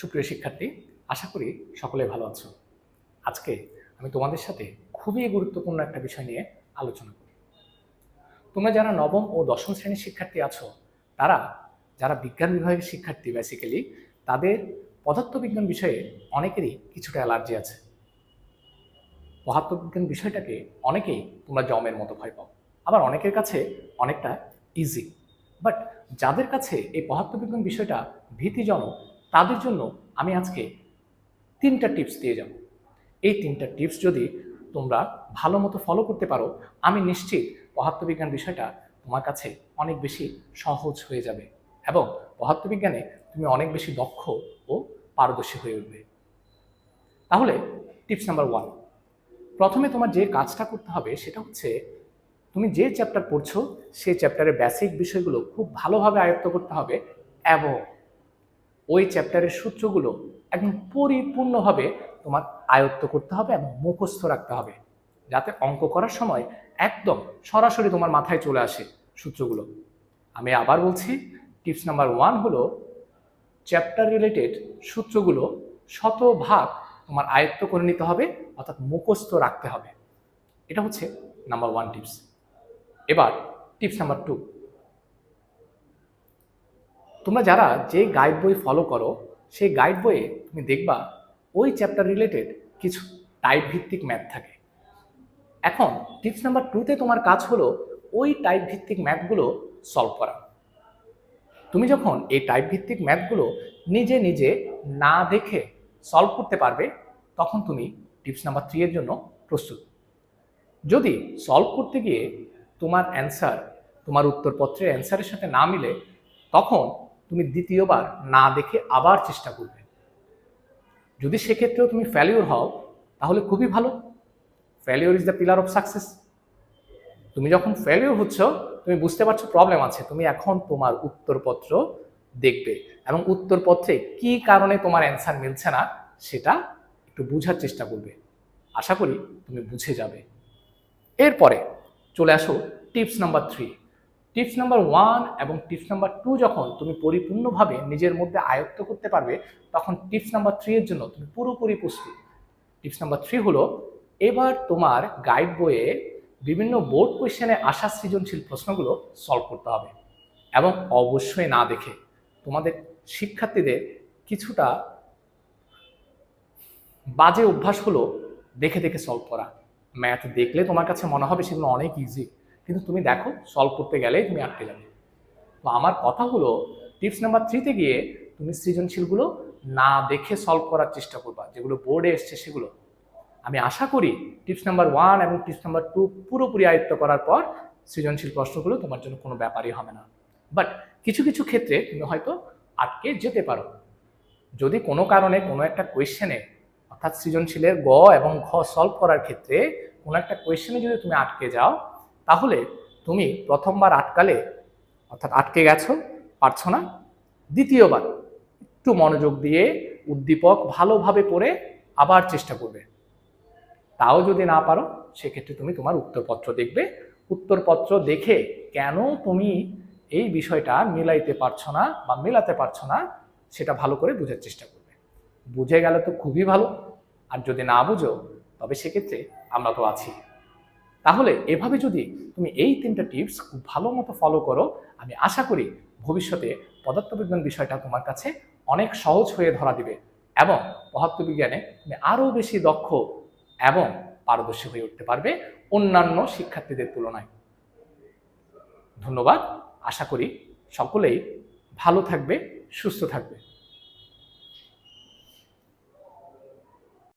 সুপ্রিয় শিক্ষার্থী, আশা করি সকলে ভালো আছো। আজকে আমি তোমাদের সাথে খুবই গুরুত্বপূর্ণ একটা বিষয় নিয়ে আলোচনা করি তোমরা যারা নবম ও দশম শ্রেণির শিক্ষার্থী আছো, তারা যারা বিজ্ঞান বিভাগের শিক্ষার্থী বেসিক্যালি তাদের পদার্থবিজ্ঞান বিষয়ে অনেকেরই কিছুটা অ্যালার্জি আছে। পদার্থবিজ্ঞান বিষয়টাকে অনেকেই তোমরা জমের মতো ভয় পাও। আবার অনেকের কাছে অনেকটা ইজি বাট যাদের কাছে এই পদার্থবিজ্ঞান বিষয়টা ভীতিজনক তাদের জন্য আমি আজকে তিনটা টিপস দিয়ে যাব। এই তিনটা টিপস যদি তোমরা ভালো মতো ফলো করতে পারো, আমি নিশ্চিত পদার্থবিজ্ঞান বিষয়টা তোমার কাছে অনেক বেশি সহজ হয়ে যাবে এবং পদার্থবিজ্ঞানে তুমি অনেক বেশি দক্ষ ও পারদর্শী হয়ে উঠবে। তাহলে টিপস নাম্বার ওয়ান প্রথমে তোমার যে কাজটা করতে হবে সেটা হচ্ছে তুমি যে চ্যাপ্টার পড়ছো, সেই চ্যাপ্টারের বেসিক বিষয়গুলো খুব ভালোভাবে আয়ত্ত করতে হবে এবং ওই চ্যাপ্টারের সূত্রগুলো একদম পরিপূর্ণভাবে তোমার আয়ত্ত করতে হবে এবং মুখস্থ রাখতে হবে। যাতে অঙ্ক করার সময় একদম সরাসরি তোমার মাথায় চলে আসে সূত্রগুলো। আমি আবার বলছি টিপস নাম্বার ওয়ান হলো চ্যাপ্টার রিলেটেড সূত্রগুলো শতভাগ তোমার আয়ত্ত করে নিতে হবে, অর্থাৎ মুখস্থ রাখতে হবে। এটা হচ্ছে নাম্বার ওয়ান টিপস এবার টিপস নাম্বার টু তোমরা যারা যে গাইড বই ফলো করো, সেই গাইড বইয়ে তুমি দেখবা ওই চ্যাপ্টার রিলেটেড কিছু টাইপ ভিত্তিক ম্যাথ থাকে। এখন টিপস নাম্বার টুতে তোমার কাজ হলো ওই টাইপ ভিত্তিক ম্যাথগুলো সলভ করা। তুমি যখন এই টাইপ ভিত্তিক ম্যাথগুলো নিজে নিজে না দেখে সলভ করতে পারবে, তখন তুমি টিপস নাম্বার থ্রি এর জন্য প্রস্তুত। যদি সলভ করতে গিয়ে তোমার অ্যান্সার তোমার উত্তরপত্রের অ্যান্সারের সাথে না মিলে, তখন তুমি দ্বিতীয়বার না দেখে আবার চেষ্টা করবে। যদি সেক্ষেত্রেও তুমি ফেলিওর হও, তাহলে খুবই ভালো। Failure is the pillar of success তুমি যখন ফেলিওর হচ্ছ, তুমি বুঝতে পারছ প্রবলেম আছে, তুমি এখন তোমার উত্তরপত্র দেখবে এবং উত্তরপত্রে কি কারণে তোমার অ্যান্সার মিলছে না, সেটা একটু বুঝার চেষ্টা করবে। আশা করি তুমি বুঝে যাবে। এরপরে চলে আসো tips number three tips number one এবং টিপস নাম্বার টু যখন তুমি পরিপূর্ণভাবে নিজের মধ্যে আয়ত্ত করতে পারবে, তখন টিপস নাম্বার থ্রি এর জন্য তুমি পুরোপুরি প্রস্তুত। টিপস নাম্বার থ্রি হলো, এবার তোমার গাইড বইয়ে বিভিন্ন বোর্ড কোয়েশ্চেনে আসা সৃজনশীল প্রশ্নগুলো সলভ করতে হবে এবং অবশ্যই না দেখে তোমাদের শিক্ষার্থীদের কিছুটা বাজে অভ্যাস হলো দেখে দেখে সলভ করা। ম্যাথ দেখলে তোমার কাছে মনে হবে সেগুলো অনেক ইজি কিন্তু তুমি দেখো সলভ করতে গেলেই তুমি আটকে যাবে। তো আমার কথা হলো টিপস নাম্বার থ্রিতে গিয়ে তুমি সৃজনশীলগুলো না দেখে সলভ করার চেষ্টা করবা, যেগুলো বোর্ডে এসছে সেগুলো। আমি আশা করি টিপস নাম্বার ওয়ান এবং টিপস নাম্বার টু পুরোপুরি আয়ত্ত করার পর সৃজনশীল প্রশ্নগুলো তোমার জন্য কোনো ব্যাপারই হবে না। বাট কিছু কিছু ক্ষেত্রে তুমি হয়তো আটকে যেতে পারো। যদি কোনো কারণে কোনো একটা কোয়েশ্চেনে অর্থাৎ সৃজনশীলের গ এবং ঘ সলভ করার ক্ষেত্রে কোনো একটা কোয়েশ্চেনে যদি তুমি আটকে যাও তাহলে তুমি প্রথমবার আটকালে, অর্থাৎ আটকে গেছো, পারছ না। দ্বিতীয়বার একটু মনোযোগ দিয়ে উদ্দীপক ভালোভাবে পড়ে আবার চেষ্টা করবে। তাও যদি না পারো, সেক্ষেত্রে তুমি তোমার উত্তরপত্র দেখবে। উত্তরপত্র দেখে কেন তুমি এই বিষয়টা মিলাইতে পারছ না বা মেলাতে পারছ না, সেটা ভালো করে বোঝার চেষ্টা করবে। বুঝে গেলে তো খুবই ভালো। আর যদি না বুঝো, তবে সেক্ষেত্রে আমরা তো আছি। তাহলে এভাবে যদি তুমি এই তিনটা টিপস খুব ভালো মতো ফলো করো, আমি আশা করি ভবিষ্যতে পদার্থবিজ্ঞান বিষয়টা তোমার কাছে অনেক সহজ হয়ে ধরা দিবে এবং পদার্থবিজ্ঞানে তুমি আরও বেশি দক্ষ এবং পারদর্শী হয়ে উঠতে পারবে অন্যান্য শিক্ষার্থীদের তুলনায়। ধন্যবাদ। আশা করি সকলেই ভালো থাকবে, সুস্থ থাকবে।